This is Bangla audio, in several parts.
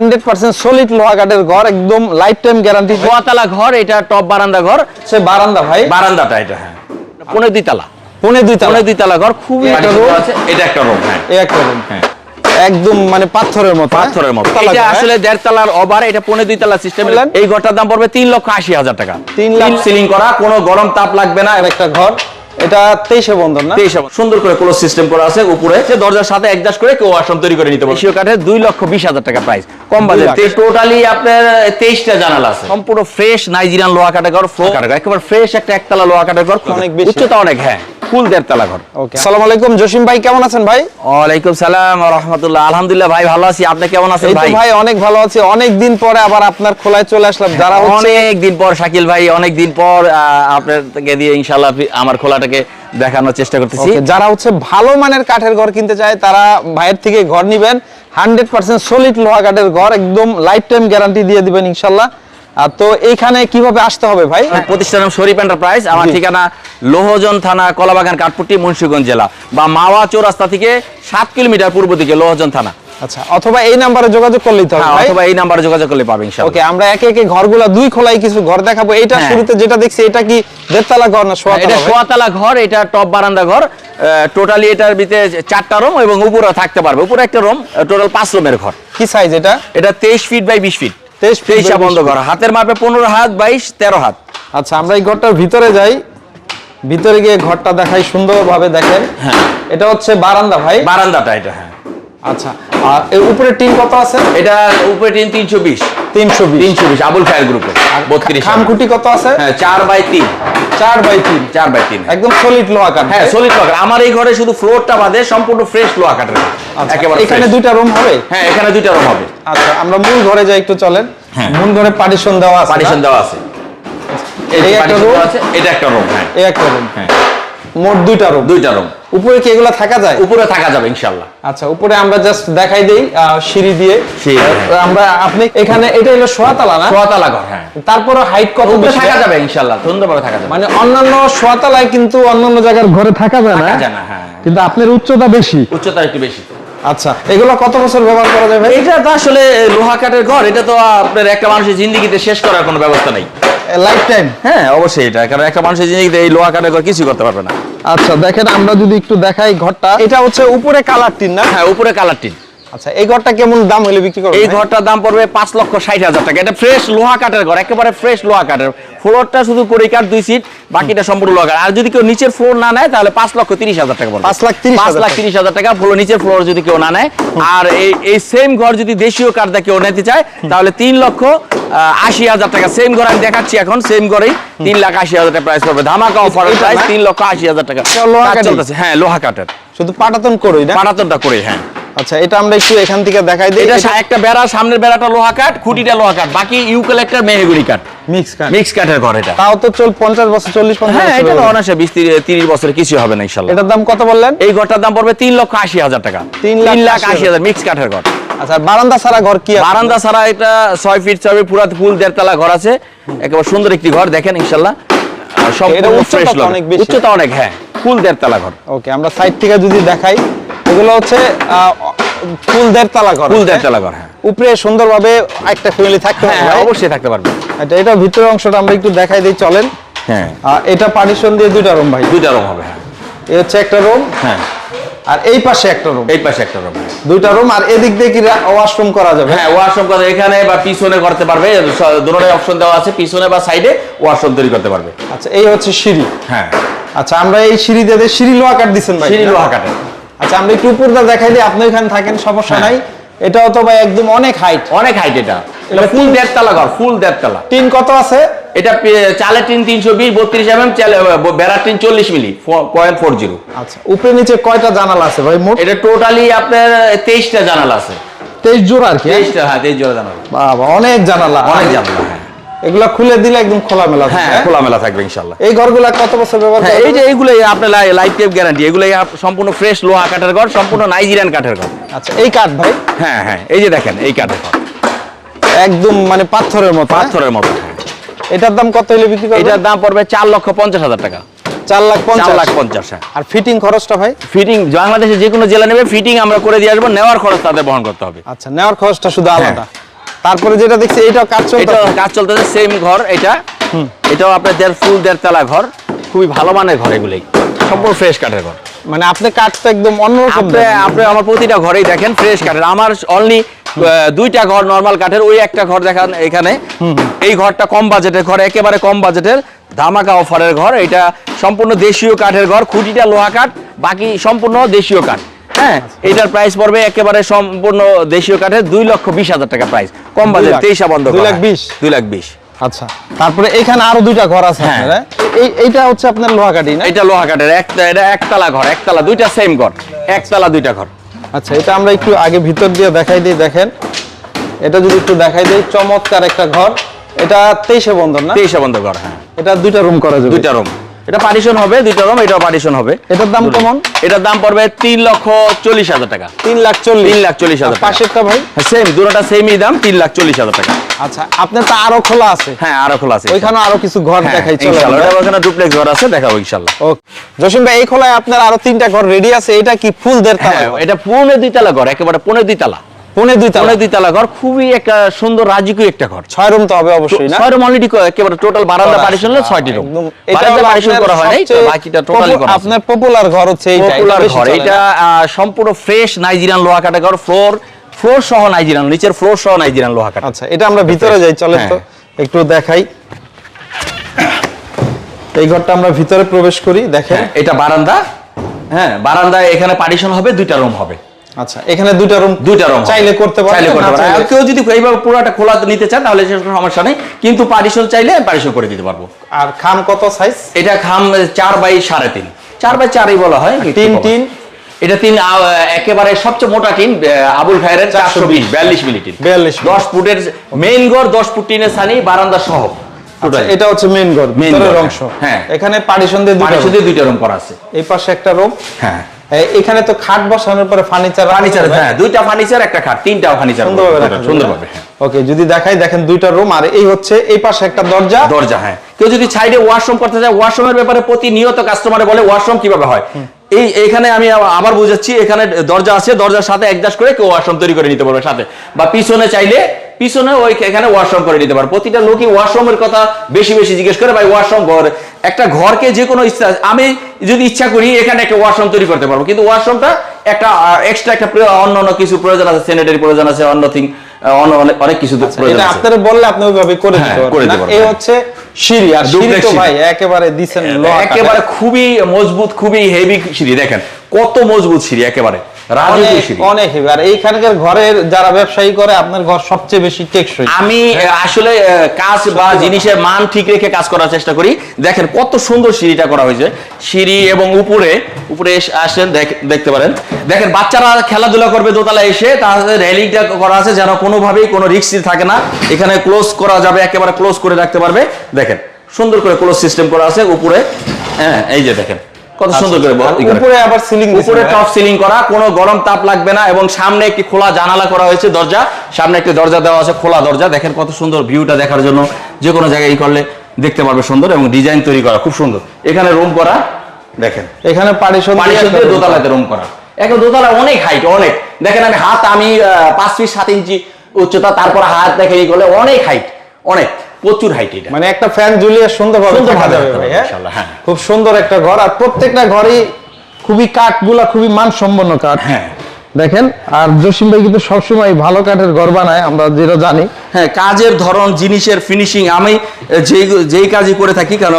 হান্ড্রেড পার্সেন্ট সলিড লোহা কাঠের ঘর একদম লাইফ টাইম গ্যারান্টি গোয়াতলা ঘর এটা টপ বারান্দা ঘর। সে বারান্দা ভাই। বারান্দাটা এটা হ্যাঁ। পনেরো দুই তালা। পনে পনেরো দুই ঘর খুবই একটা একটা আছে এটা একটা রুম হ্যাঁ। এই একটা room। হ্যাঁ। একদম মানে পাথরের মতো হ্যাঁ? পাথরের মতো। এটা আসলে দেড় তালার ওভার এটা পনেরো দুই তালা সিস্টেম বললেন? এই ঘরটার দাম পড়বে তিন লক্ষ আশি হাজার টাকা। তিন লাখ- সিলিং করা কোনো গরম তাপ লাগবে না একটা ঘর। এটা তেইশে বন্ধন না? তেইশ সুন্দর করে ক্লোজ সিস্টেম করা আছে উপরে। যে দরজার সাথে অ্যাডজাস্ট করে কেউ আসন তৈরি করে নিতে পারবে। এশিয়া কাঠের দুই লক্ষ বিশ হাজার টাকা প্রাইস কম বাজেট। টোটালি আপনার তেইশটা জানালা আছে। সম্পূর্ণ ফ্রেশ নাইজেরিয়ান লোহা কাঠের ঘর ফ্লো ঘর। একেবারে ফ্রেশ একটা একতলা লোহা কাঠের ঘর। অনেক বেশি। উচ্চতা অনেক হ্যাঁ। ফুল দেড়তলা ঘর। ওকে আসসালামু আলাইকুম জসিম ভাই কেমন আছেন ভাই? ওয়ালাইকুম সালাম রহমতুল্লাহ। আলহামদুলিল্লাহ ভাই ভালো আছি। আপনি কেমন আছেন ভাই? ভাই অনেক ভালো আছি। অনেক দিন পরে আবার আপনার খোলায় চলে আসলাম। যারা হচ্ছে অনেক দিন পর শাকিল ভাই অনেক দিন পর থেকে দিয়ে ইনশাল্লাহ আপনি আমার খোলাটাকে দেখানোর চেষ্টা করতেছি। যারা হচ্ছে ভালো মানের কাঠের ঘর কিনতে চায় তারা ভাইয়ের থেকে ঘর নিবেন। হান্ড্রেড পার্সেন্ট সলিড লোহা কাঠের ঘর একদম লাইফ টাইম গ্যারান্টি দিয়ে দিবেন ইনশাল্লাহ তো এইখানে কীভাবে আসতে হবে ভাই? প্রতিষ্ঠান নাম শরীফ এন্টারপ্রাইজ আমার ঠিকানা লোহজন থানা কলাবাগান কাঠপুটি মুন্সিগঞ্জ জেলা বা মাওয়া চৌরাস্তা থেকে সাত কিলোমিটার পূর্ব দিকে লোহজন থানা। আচ্ছা অথবা এই নাম্বারে যোগাযোগ করলেই তো হবে হ্যাঁ, অথবা এই নাম্বারে যোগাযোগ করলে ইনশাআল্লাহ। ওকে আমরা একে একে ঘরগুলা দুই খোলাই কিছু ঘর দেখাবো। এটা হ্যাঁ। শুরুতে যেটা দেখছি এটা কি দেড়তলা ঘর না এটা সোয়াতলা ভাই? সোয়াতলা ঘর এটা টপ বারান্দা ঘর। টোটালি এটার ভিতরে চারটা রুম এবং উপরে থাকতে পারবে। উপরে একটা রুম টোটাল পাঁচ রুমের ঘর। কি সাইজ এটা? এটা তেইশ ফিট বাই বিশ ফিট 23 feet by তেইশা বন্ধ ঘর হাতের মাপে পনেরো হাত বাইশ তেরো হাত। আচ্ছা আমরা এই ঘরটার ভিতরে যাই। ভিতরে গিয়ে ঘরটা দেখাই সুন্দরভাবে দেখেন। হ্যাঁ। এটা হচ্ছে বারান্দা ভাই? বারান্দাটা এটা হ্যাঁ। আচ্ছা আর এর উপরে টিন কত আছে? এটা উপরে টিন তিনশো বিশ। তিনশো বিশ। তিনশো বিশ আবুল খায়ের গ্রুপে বত্রিশ খামখুটি কত আছে? হ্যাঁ চার বাই তিন। চার বাই তিন। চার বাই তিন। একদম সলিড লোহা কাঠ হ্যাঁ সলিড লোহা আমার এই ঘরে শুধু ফ্লোরটা বাদে সম্পূর্ণ ফ্রেশ লোহা কাঠের আচ্ছা, একেবারে এখানে। দুইটা রুম হবে? হ্যাঁ এখানে দুইটা রুম হবে। আচ্ছা আমরা মূল ঘরে যাই একটু চলেন। হ্যাঁ। মূল ঘরে পার্টিশন দেওয়া আছে পার্টিশন দেওয়া আছে। এই একটা? দেওয়া আছে এটা একটা রুম হ্যাঁ। এই একটা রুম হ্যাঁ। মোট দুইটা রুম দুইটা রুম উপরে কি এগুলা থাকা যায়? উপরে থাকা যাবে ইনশাআল্লাহ। আচ্ছা উপরে আমরা জাস্ট দেখাই দেই সিঁড়ি দিয়ে। হ্যাঁ। আমরা আপনি এখানে এটা হলো সোয়াতলা না? সোয়াতলা ঘর হ্যাঁ। তারপরে হাইট কত বেশি থাকা যাবে ইনশাআল্লাহ। সুন্দরভাবে থাকা যাবে। মানে অন্যান্য সোয়াতলায় কিন্তু অন্যান্য জায়গার ঘরে থাকা যায় না। হ্যাঁ। কিন্তু আপনার উচ্চতা বেশি। উচ্চতা একটু বেশি আচ্ছা এগুলো কত বছর ব্যবহার করা যাবে এটা তো আসলে লোহা কাঠের ঘর এটা তো আপনার একটা মানুষের জিন্দগিতে শেষ করার কোনো ব্যবস্থা নেই। লাইফ টাইম হ্যাঁ অবশ্যই এটা কারণ একটা মানুষের জিন্দগিতে এই লোহা কাঠের ঘর কিছু করতে পারবে না। আচ্ছা দেখেন আমরা যদি একটু দেখাই ঘরটা। এটা হচ্ছে উপরে কালার টিন না? হ্যাঁ উপরে কালার টিন। আচ্ছা এই ঘরটা কেমন দাম হলে বিক্রি করবেন এই ঘরটার দাম পড়বে পাঁচ লক্ষ ষাট হাজার টাকা। এটা ফ্রেশ লোহা কাঠের ঘর একেবারে ফ্রেশ লোহা কাঠের। ফ্লোরটা শুধু কাঠ দুই সিট বাকিটা সম্পূর্ণ লোহা কাঠ। আর যদি কেউ নিচের ফ্লোর না নেয় তাহলে পাঁচ লক্ষ তিরিশ হাজার টাকা পড়বে। পাঁচ লাখ তিরিশ পাঁচ হাজার লাখ। তিরিশ হাজার টাকা ফ্লোর নিচের ফ্লোর যদি কেউ না নেয়। আর এই এই সেম ঘর যদি দেশীয় কাঠ দিয়ে কেউ নিতে চায় তাহলে তিন লক্ষ আশি হাজার টাকা। সেম ঘর আমি দেখাচ্ছি এখন সেম ঘরেই তিন লাখ আশি হাজার টাকা প্রাইস পড়বে। ধামাকা অফার প্রাইস? তিন লক্ষ আশি হাজার টাকা। হ্যাঁ লোহা কাঠের। শুধু পাটাতন করই না? পাটাতনটা করে হ্যাঁ। আচ্ছা এটা আমরা একটু এখান থেকে দেখাই দিই। এটা একটা বেড়া সামনের বেড়াটা লোহা কাঠ খুঁটিটা লোহা কাঠ বাকি ইউক্যালেক্টার মেহেগুড়ি কাঠ। মিক্স কাঠ। মিক্স কাঠের ঘর এটা। তাও তো চল পঞ্চাশ বছর চল্লিশ পঞ্চাশ হ্যাঁ বছর এটা। অনায়াসে বিশ তিরিশ- তিরিশ বছর কিছু হবে না ইনশাল্লাহ। এটার দাম কত বললেন? এই ঘরটার দাম পড়বে তিন লক্ষ আশি হাজার টাকা। তিন লাখ তিন লাখ আশি আশি হাজার মিক্স কাঠের ঘর। আচ্ছা বারান্দা ছাড়া ঘর কি বারান্দা ছাড়া এটা ছয় ফিট ছয় পুরা ফুল দেড়তলা ঘর আছে। একেবারে সুন্দর একটি ঘর দেখেন ইনশাল্লাহ। আহ, সম্পূর্ণ অনেক বেশি। উচ্চতা অনেক হ্যাঁ ফুল দেড়তলা ঘর। ওকে আমরা সাইড থেকে যদি দেখাই এগুলো হচ্ছে ফুল দেড়তলা ঘর ফুল হ্যাঁ? দেড়তলা ঘর হ্যাঁ। উপরে সুন্দরভাবে একটা ফ্যামিলি থাকতে হ্যাঁ হবে ভাই। অবশ্যই থাকতে পারবে। এটা এটা ভিতরের অংশটা আমরা একটু দেখাই দিই চলেন। হ্যাঁ। এটা পার্টিশন দিয়ে দুইটা রুম ভাই। দুইটা রুম হবে হ্যাঁ। এই হচ্ছে একটা রুম হ্যাঁ। আর এই পাশে একটা রুম এই পাশে একটা রুম দুইটা রুম আর এদিক দিয়ে কি ওয়াশরুম করা যাবে? হ্যাঁ ওয়াশরুম করে এখানে বা পিছনে করতে পারবে। দুটোটাই অপশন দেওয়া আছে। পিছনে বা সাইডে ওয়াশরুম তৈরি করতে পারবে। আচ্ছা এই হচ্ছে সিঁড়ি। হ্যাঁ। আচ্ছা আমরা এই সিঁড়ি দিয়ে সিঁড়ি লোহা কাঠ দিচ্ছেন ভাই। সিঁড়ি লোহা কাঠের আচ্ছা আমরা একটু উপরটা দেখাই দিই আপনি এখানে থাকেন সমস্যা হ্যাঁ। নাই। এটাও তো ভাই একদম অনেক হাইট অনেক হাইট এটা। এটা ফুল দেড়তলা ঘর ফুল দেড়তলা। টিন কত আছে? এটা চালের টিন তিনশো বিশ বত্রিশ এম এম বেড়ার টিন চল্লিশ মিলি পয়েন্ট ফোর জিরো আচ্ছা উপরে নিচে কয়টা জানালা আছে ভাই মোট? এটা টোটালি আপনার তেইশটা জানালা আছে। তেইশ জোড়া আর কি তেইশটা হ্যাঁ তেইশ জোড়া জানালা। বাবা অনেক জানালা। অনেক জানালা হ্যাঁ। এগুলা খুলে দিলে একদম খোলামেলা হ্যাঁ থাকে, খোলামেলা থাকবে ইনশাল্লাহ এই ঘরগুলা কত বছর ব্যবহার হ্যাঁ এই যে যাবে? এইগুলো আপনার লাইফ গ্যারান্টি এগুলো সম্পূর্ণ ফ্রেশ লোহা কাঠের ঘর সম্পূর্ণ নাইজেরিয়ান কাঠের ঘর। আচ্ছা এই কাঠ ভাই? হ্যাঁ হ্যাঁ এই যে দেখেন এই কাঠের ঘর। একদম মানে পাথরের মতো হ্যাঁ? পাথরের মতো হ্যাঁ। এটার দাম কত হলে বিক্রি করবেন? এটার দাম পড়বে চার লক্ষ পঞ্চাশ হাজার টাকা। চার লাখ পঞ্চাশ। লাখ পঞ্চাশ হ্যাঁ। আর ফিটিং খরচটা ভাই? ফিটিং বাংলাদেশে যে কোনো জেলা নেবে ফিটিং আমরা করে দিয়ে আসব নেওয়ার খরচ তাদের বহন করতে হবে। আচ্ছা নেওয়ার খরচটা শুধু আলাদা। তারপরে যেটা দেখছি এটাও কাজ এটা কাজ চলতেছে সেম ঘর এটা। এটাও আপনার দেড় ফুল দেড় তলা ঘর। খুবই ভালো মানের ঘর এগুলোই সম্পূর্ণ ফ্রেশ কাঠের ঘর। মানে আপনি কাঠ তো একদম অন্যরকম আপনি আমার প্রতিটা ঘরেই দেখেন ফ্রেশ কাঠের। আমার অনলি দুইটা ঘর নর্মাল কাঠের ওই একটা ঘর দেখান এখানে। এই ঘরটা কম বাজেটের ঘর একেবারে কম বাজেটের ধামাকা অফারের ঘর। এটা সম্পূর্ণ দেশীয় কাঠের ঘর খুঁটিটা লোহা কাঠ বাকি সম্পূর্ণ দেশীয় কাঠ। হ্যাঁ এটার প্রাইস পড়বে একেবারে সম্পূর্ণ দেশীয় কাঠের দুই লক্ষ বিশ হাজার টাকা প্রাইস কম বাজেট। তেইশা বন্ধ দুই লাখ বিশ? দুই লাখ বিশ। আচ্ছা তারপরে এখানে আরও দুইটা ঘর আছে হ্যাঁ। আপনার? এই এইটা হচ্ছে আপনার লোহা কাঠি না? এটা একটা একতলা ঘর একতলা দুইটা সেম ঘর একতলা দুইটা ঘর। আচ্ছা এটা আমরা একটু আগে ভিতর দিয়ে দেখাই দিই দেখেন। এটা যদি একটু দেখাই দিই চমৎকার একটা ঘর। এটা তেইশে না? তেইশা বন্ধ ঘর হ্যাঁ। এটা দুইটা রুম করা যাবে। দুইটা রুম এটা পার্টিশন হবে দুইটা রুম এটাও পার্টিশন হবে। এটার দাম কেমন? এটার দাম পড়বে তিন লক্ষ চল্লিশ হাজার টাকা। তিন লাখ চল্লিশ। তিন লাখ চল্লিশ হাজার পাশেরটা ভাই? সেম দুটোটা সেমই দাম তিন লাখ চল্লিশ হাজার টাকা। আচ্ছা আপনার তো আরও খোলা আছে? হ্যাঁ আরও খোলা আছে। ওইখানে আরও কিছু ঘর হ্যাঁ, দেখাই চলে ইনশাআল্লাহ। ওখানে ডুপ্লেক্স ঘর আছে দেখাবো ইনশাল্লাহ। ও জসিম ভাই এই খোলায় আপনার আরও তিনটা ঘর রেডি আছে এটা কি ফুল দেড় হ্যাঁ এটা পৌনে দুইতলা ঘর একেবারে পৌনে দুইতলা পনে দুই পৌনে দুইতলা ঘর খুবই একটা সুন্দর রাজকীয় একটা ঘর। ছয় রুম তো হবে অবশ্যই না? ছয় রুম অলরেডি একেবারে টোটাল বারান্দা হলো ছয়টি রুম বারান্দা করা হয় নাই বাকিটা টোটালি করা আপনার পপুলার ঘর হচ্ছে এইটা পপুলার ঘর এটা সম্পূর্ণ ফ্রেশ নাইজেরিয়ান লোহা কাটা ঘর ফ্লোর ফ্লোর সহ নাইজেরিয়ান নিচের ফ্লোর সহ নাইজেরিয়ান লোহা কাটা আচ্ছা এটা আমরা ভিতরে যাই চলেন তো। হ্যাঁ। একটু দেখাই। এই ঘরটা আমরা ভিতরে প্রবেশ করি দেখেন। হ্যাঁ, এটা বারান্দা। হ্যাঁ বারান্দায় এখানে পার্টিশন হবে দুইটা রুম হবে। আচ্ছা এখানে দুইটা রুম দুইটা রুম চাইলে করতে চাইলে করতে কেউ যদি এইভাবে পুরোটা খোলা নিতে চান তাহলে সে সমস্যা নেই। কিন্তু পার্টিশন চাইলে পার্টিশন করে দিতে পারব। আর খাম কত সাইজ এটা খাম চার বাই সাড়ে তিন। চার বাই চারই বলা হয় তিন। তিন? এটা তিন একেবারে সবচেয়ে মোটা টিন আবুল খায়ের চারশো বিশ বিয়াল্লিশ মিলি টিন। 42 দশ ফুটের মেইন গড় দশ ফুট টিনের সানি বারান্দা সহ আচ্ছা, এটা হচ্ছে মেইন ঘর ঘর, অংশ। হ্যাঁ। এখানে পার্টিশন দিয়ে দুটো পার্টিশন দিয়ে দুইটা রুম করা আছে। এই পাশে একটা রুম হ্যাঁ। এখানে তো খাট বসানোর পরে ফার্নিচার ফার্নিচার হ্যাঁ দুইটা ফার্নিচার একটা খাট তিনটা ফার্নিচার সুন্দরভাবে সুন্দরভাবে হ্যাঁ। ওকে যদি দেখাই দেখেন দুইটা রুম আর এই হচ্ছে এই পাশে একটা দরজা। দরজা হ্যাঁ। কেউ যদি সাইডে ওয়াশরুম করতে চায় ওয়াশরুমের ব্যাপারে প্রতিনিয়ত কাস্টমারে বলে ওয়াশরুম কীভাবে হয়? এই এখানে আমি আবার- বুঝাচ্ছি এখানে দরজা আছে দরজার সাথে একজাস্ট করে কেউ ওয়াশরুম তৈরি করে নিতে পারবে সাথে। বা পিছনে চাইলে পিছনে ওই এখানে ওয়াশরুম করে নিতে পারবে প্রতিটা লোকই ওয়াশরুমের কথা বেশি বেশি জিজ্ঞেস করে ভাই ওয়াশরুম ঘর একটা ঘরকে যে কোনো ইচ্ছা আমি যদি ইচ্ছা করি এখানে একটা ওয়াশরুম তৈরি করতে পারব। কিন্তু ওয়াশরুমটা একটা এক্সট্রা একটা অন্য অন্য কিছু প্রয়োজন আছে স্যানিটারি প্রয়োজন আছে অন্য থিং অন্য অনেক অনেক কিছু প্রয়োজন এটা আছে। আপনারা বললে আপনি ওইভাবে করে হ্যাঁ, দিতে পারবেন এই হ্যাঁ। হচ্ছে সিঁড়ি। আর সিঁড়ি তো ভাই একেবারে দিছেন একেবারে খুবই মজবুত খুবই হেভি সিঁড়ি। দেখেন কত মজবুত সিঁড়ি একেবারে অনেক আর এইখানকার ঘরের যারা ব্যবসায়ী করে আপনার ঘর সবচেয়ে বেশি টেকসই। আমি আসলে কাজ বা জিনিসের মান ঠিক রেখে কাজ করার চেষ্টা করি। দেখেন কত সুন্দর সিঁড়িটা করা হয়েছে। সিঁড়ি এবং উপরে উপরে আসেন দেখ- দেখতে পারেন। দেখেন বাচ্চারা খেলাধুলা করবে দোতলা এসে তাদের রেলিংটা করা আছে যেন কোনোভাবেই কোনো রিক্স থাকে না। এখানে ক্লোজ করা যাবে একেবারে ক্লোজ করে রাখতে পারবে। দেখেন সুন্দর করে ক্লোজ সিস্টেম করা আছে উপরে। হ্যাঁ এই যে দেখেন। কত সুন্দর করে উপরে আবার সিলিং উপরে টপ সিলিং করা কোনো গরম তাপ লাগবে না এবং সামনে একটি খোলা জানালা করা হয়েছে দরজা। সামনে একটি দরজা দেওয়া আছে খোলা দরজা। দেখেন কত সুন্দর ভিউটা দেখার জন্য। যে কোনো জায়গায় করলে দেখতে পারবে সুন্দর এবং ডিজাইন তৈরি করা খুব সুন্দর। এখানে রুম করা দেখেন। এখানে পার্টিশন দোতলাতে রুম করা। এখন দোতলা অনেক হাইট অনেক। দেখেন আমি হাত আমি পাঁচ ফিট সাত ইঞ্চি উচ্চতা তারপর হাত দেখে ই করলে অনেক হাইট অনেক। প্রচুর হাইট এটা মানে একটা ফ্যান ঝুলিয়ে সুন্দরভাবে সুন্দর যাবে ভাই হ্যাঁ? হ্যাঁ। খুব সুন্দর একটা ঘর আর প্রত্যেকটা ঘরই খুবই কাঠগুলা খুবই মানসম্পন্ন কাঠ হ্যাঁ দেখেন আর জসিম ভাই কিন্তু সবসময় ভালো কাঠের ঘর বানায় আমরা যেটা জানি। হ্যাঁ কাজের ধরন জিনিসের ফিনিশিং আমি যেই যেই কাজই করে থাকি কেন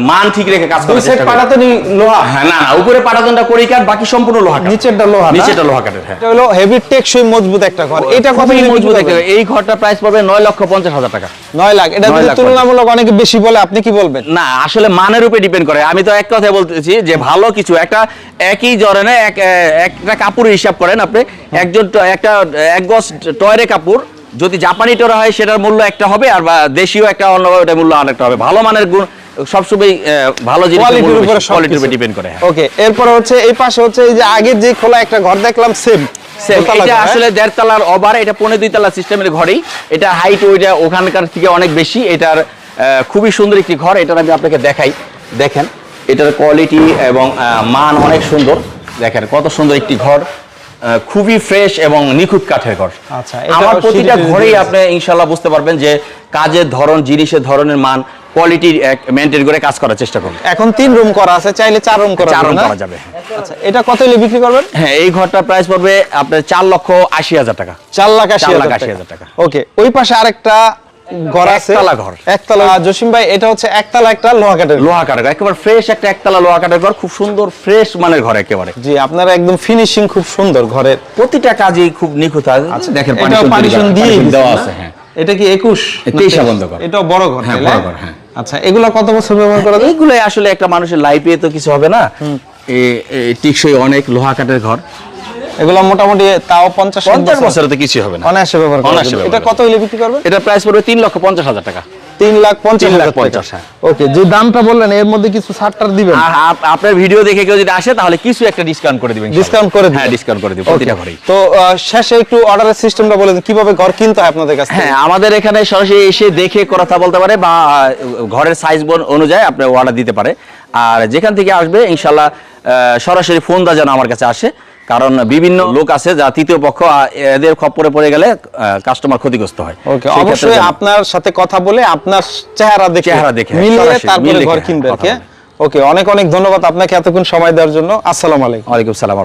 মান ঠিক রেখে কাজ করার সেট পাটাতনি লোহা। হ্যাঁ না না উপরে পাটাতনটা করি কাঠ বাকি সম্পূর্ণ লোহা নিচেরটা লোহা না? নিচেটা লোহা কাঠের হ্যাঁ। এটা হলো হেভি টেকসই মজবুত একটা ঘর। এটা কত মজবুত একটা- এই ঘরটা প্রাইস পড়বে নয় লক্ষ পঞ্চাশ হাজার টাকা। নয় লাখ। এটা যদি তুলনামূলক অনেক বেশি বলে আপনি কি বলবেন? না আসলে মানের উপরে ডিপেন্ড করে। আমি তো এক কথায় বলতেছি যে ভালো কিছু একটা একই ধরনের এক একটা কাপড়ের হিসাব করেন আপনি একজন একটা এক গজ টয়রে কাপড় যদি জাপানি টরা হয় সেটার মূল্য একটা হবে আর বা দেশীয় একটা অন্য ওটার মূল্য আরেকটা হবে। ভালো মানের গুণ সবসময় ভালো জিনিস কোয়ালিটির উপরে কোয়ালিটির উপরে ডিপেন্ড করে হ্যাঁ। ওকে এরপরে হচ্ছে এই পাশে হচ্ছে এই যে আগের যে খোলা একটা ঘর দেখলাম সেম এটা আসলে দেড় তলার ওভার এটা পনেরো দুই তলা সিস্টেমের ঘরেই। এটা হাইট ওইটা ওখানকার থেকে অনেক বেশি। এটার খুবই সুন্দর একটি ঘর এটার আমি আপনাকে দেখাই। দেখেন এটার কোয়ালিটি এবং মান অনেক সুন্দর। দেখেন কত সুন্দর একটি ঘর। খুবই ফ্রেশ এবং নিখুঁত কাঠের ঘর। আচ্ছা, আমার প্রতিটা ঘরেই আপনি ইনশাল্লাহ বুঝতে পারবেন যে কাজের ধরন জিনিসের ধরনের মান কোয়ালিটি মেনটেন করে কাজ করার চেষ্টা করুন। এখন তিন রুম করা আছে চাইলে চার রুম করা চার রুম করা যাবে। আচ্ছা এটা কত হলে বিক্রি করবেন? হ্যাঁ এই ঘরটার প্রাইস পড়বে আপনার চার লক্ষ আশি হাজার টাকা। চার লাখ আশি লাখ হাজার আশি হাজার টাকা। ওকে ওই পাশে আরেকটা ঘর আছে। একতলা ঘর। একতলা জসিম ভাই এটা হচ্ছে একতলা একটা লোহা কাঠের লোহা কাঠের একেবারে ফ্রেশ একটা একতলা লোহা কাঠের ঘর খুব সুন্দর ফ্রেশ মানের ঘর একেবারে। জি আপনারা একদম ফিনিশিং খুব সুন্দর ঘরের। প্রতিটা কাজই খুব নিখুঁত আছে দেখেন দিয়ে দেওয়া আছে হ্যাঁ। এটা কি বন্ধ ঘর। এটাও বড় ঘর হ্যাঁ, বড় ঘর, হ্যাঁ। আচ্ছা এগুলা কত বছর ব্যবহার করা যায়? এইগুলো আসলে একটা মানুষের লাইফে তো কিছু হবে না। টিকসই অনেক লোহা কাঠের ঘর। এগুলা মোটামুটি তাও বছরে। তো কিছু হবে না। অনায়াসে ব্যবহার করা এটা কত হইলে বিক্রি করবেন? এটা প্রাইস পড়বে লক্ষ পঞ্চাশ হাজার টাকা। তিন লাখ পঞ্চাশ লাখ পঞ্চাশ, হ্যাঁ। ওকে যে দামটা বললেন এর মধ্যে কিছু ছাড়টার দিবেন? আর আপনার ভিডিও দেখে কেউ যদি আসে তাহলে কিছু একটা ডিসকাউন্ট করে দিবেন ডিসকাউন্ট করে হ্যাঁ ডিসকাউন্ট করে দিব প্রতিটা ঘরেই। তো শেষে একটু অর্ডারের সিস্টেমটা বলে দিন কীভাবে ঘর কিনতে হয় আপনাদের কাছে হ্যাঁ আমাদের এখানে সরাসরি এসে দেখে কথা বলতে পারে বা ঘরের সাইজ অনুযায়ী আপনি অর্ডার দিতে পারে। আর যেখান থেকে আসবে ইনশাল্লাহ সরাসরি ফোন দা যেন আমার কাছে আসে। কারণ বিভিন্ন লোক আছে যা তৃতীয় পক্ষ এদের খপ্পরে পড়ে গেলে কাস্টমার ক্ষতিগ্রস্ত হয়। ওকে অবশ্যই আপনার সাথে কথা বলে আপনার চেহারা দেখে চেহারা দেখে, মিলিয়ে তারপরে ঘর কিনবে। ওকে অনেক অনেক ধন্যবাদ আপনাকে এতক্ষণ সময় দেওয়ার জন্য। আসসালামু আলাইকুম। ওয়ালাইকুম সালাম